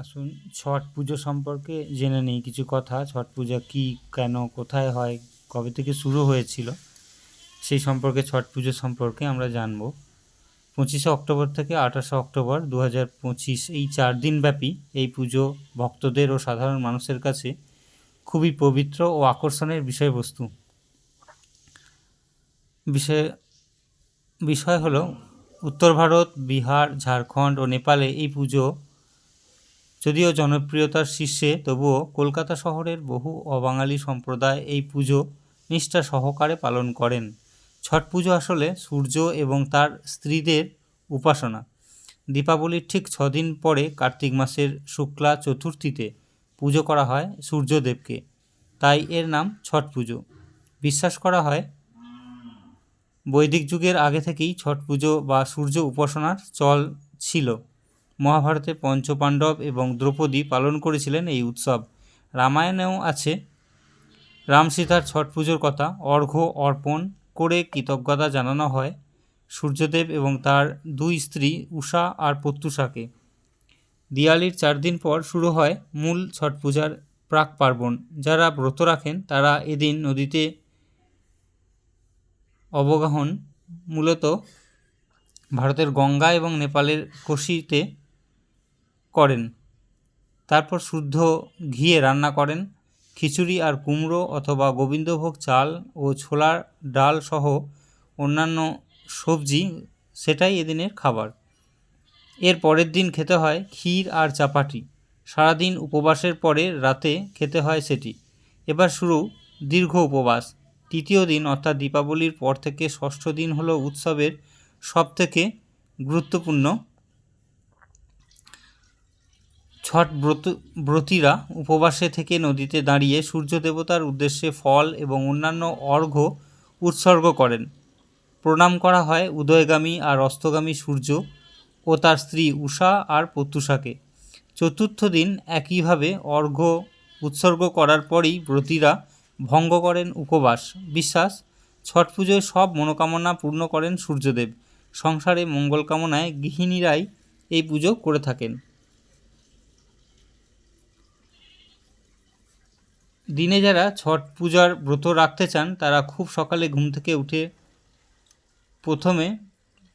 আসুন, ছট পুজো সম্পর্কে জেনে নিই, কিছু কথা। ছট পূজা কী, কেন, কোথায় হয়, কবে থেকে শুরু হয়েছিল, সেই সম্পর্কে ছট পুজো সম্পর্কে আমরা জানব। পঁচিশে অক্টোবর থেকে আঠাশে অক্টোবর দু পঁচিশ, এই চার দিনব্যাপী এই পুজো ভক্তদের ও সাধারণ মানুষের কাছে খুবই পবিত্র ও আকর্ষণের বিষয়বস্তু। বিষয় বিষয় হলো, উত্তর ভারত, বিহার, ঝাড়খণ্ড ও নেপালে এই পুজো যদিও জনপ্রিয়তার শীর্ষে, তবুও কলকাতা শহরের বহু অবাঙালি সম্প্রদায় এই পুজো নিষ্ঠা সহকারে পালন করেন। ছট পুজো আসলে সূর্য এবং তার স্ত্রীদের উপাসনা। দীপাবলির ঠিক ছদিন পরে কার্তিক মাসের শুক্লা চতুর্থীতে পুজো করা হয় সূর্যদেবকে। তাই এর নাম ছট পুজো। বিশ্বাস করা হয়, বৈদিক যুগের আগে থেকেই ছট পুজো বা সূর্য উপাসনার চল ছিল। মহাভারতে পঞ্চপাণ্ডব এবং দ্রৌপদী পালন করেছিলেন এই উৎসব। রামায়ণেও আছে। রাম সীতার ছট পুজোর কথা অর্ঘ্য অর্পণ করে কৃতজ্ঞতা জানানো হয় সূর্যদেব এবং তার দুই স্ত্রী উষা আর প্রত্যুষাকে দিওয়ালির চার দিন পর শুরু হয় মূল ছট পূজার প্রাক পার্বণ। যারা ব্রত রাখেন, তারা এদিন নদীতে অবগাহন। মূলত ভারতের গঙ্গা এবং নেপালের কোশিতে করেন। তারপর শুদ্ধ ঘিয়ে রান্না করেন। খিচুড়ি আর কুমড়ো অথবা গোবিন্দভোগ চাল ও ছোলার ডাল সহ অন্যান্য সবজি, সেটাই এদিনের খাবার। এর পরের দিন খেতে হয় ক্ষীর আর চাপাটি। সারাদিন উপবাসের পরে রাতে খেতে হয় সেটি। এবার শুরু দীর্ঘ উপবাস। তৃতীয় দিন অর্থাৎ দীপাবলির পর থেকে ষষ্ঠ দিন হলো উৎসবের সবথেকে গুরুত্বপূর্ণ ছট ব্রত, ব্রতীরা উপবাসে থেকে নদীতে দাঁড়িয়ে সূর্য দেবতার উদ্দেশ্যে ফল এবং অন্যান্য অর্ঘ্য উৎসর্গ করেন। প্রণাম করা হয় উদয়গামী আর অস্তগামী সূর্য ও তার স্ত্রী উষা আর প্রত্যুষাকে। চতুর্থ দিন একইভাবে অর্ঘ্য উৎসর্গ করার পরই ব্রতীরা ভঙ্গ করেন উপবাস। বিশ্বাস, ছট পুজোয় সব মনোকামনা পূর্ণ করেন সূর্যদেব। সংসারে মঙ্গল কামনায় গৃহিণীরাই এই পুজো করে থাকেন। দিনে যারা ছট পূজার ব্রত রাখতে চান, তারা খুব সকালে ঘুম থেকে উঠে প্রথমে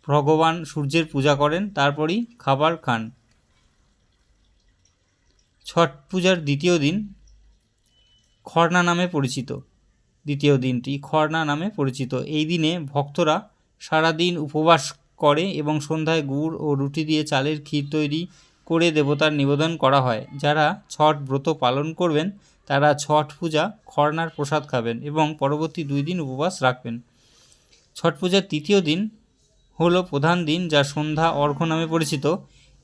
ভগবান সূর্যের পূজা করেন, তারপরই খাবার খান। ছট পূজার দ্বিতীয় দিন খরনা নামে পরিচিত। দ্বিতীয় দিনটি খরনা নামে পরিচিত। এই দিনে ভক্তরা সারাদিন উপবাস করে এবং সন্ধ্যায় গুড় ও রুটি দিয়ে চালের ক্ষীর তৈরি করে দেবতার নিবেদন করা হয়। যারা ছট ব্রত পালন করবেন তারা ছট পূজা, খরনার প্রসাদ খাবেন এবং পরবর্তী দুই দিন উপবাস রাখবেন। ছট পূজার তৃতীয় দিন হলো প্রধান দিন যা সন্ধ্যা অর্ঘ্য নামে পরিচিত।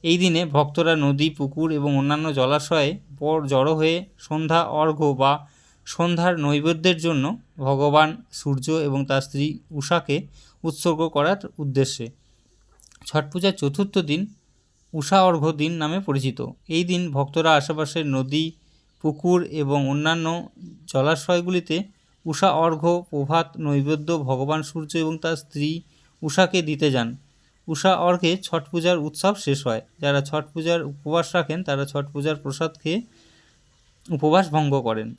এই দিনে ভক্তরা নদী, পুকুর এবং অন্যান্য জলাশয়ে পর জড়ো হয়ে সন্ধ্যা অর্ঘ্য বা সন্ধ্যার নৈবেদ্যের জন্য ভগবান সূর্য এবং তার স্ত্রী উষাকে উৎসর্গ করার উদ্দেশ্যে। ছট পূজার চতুর্থ দিন উষা অর্ঘ্য দিন নামে পরিচিত। এই দিন ভক্তরা আশেপাশের নদী পুকুর এবং অন্যান্য জলাশয়গুলিতে উষা অর্ঘ্য, প্রভাত, নৈবেদ্য, ভগবান সূর্য এবং তার স্ত্রী উষাকে দিতে যান। উষা অর্ঘ্যে ছট পূজার উৎসব শেষ হয়। যারা ছট পূজার উপবাস রাখেন, তারা ছট পূজার প্রসাদ খেয়ে উপবাস ভঙ্গ করেন।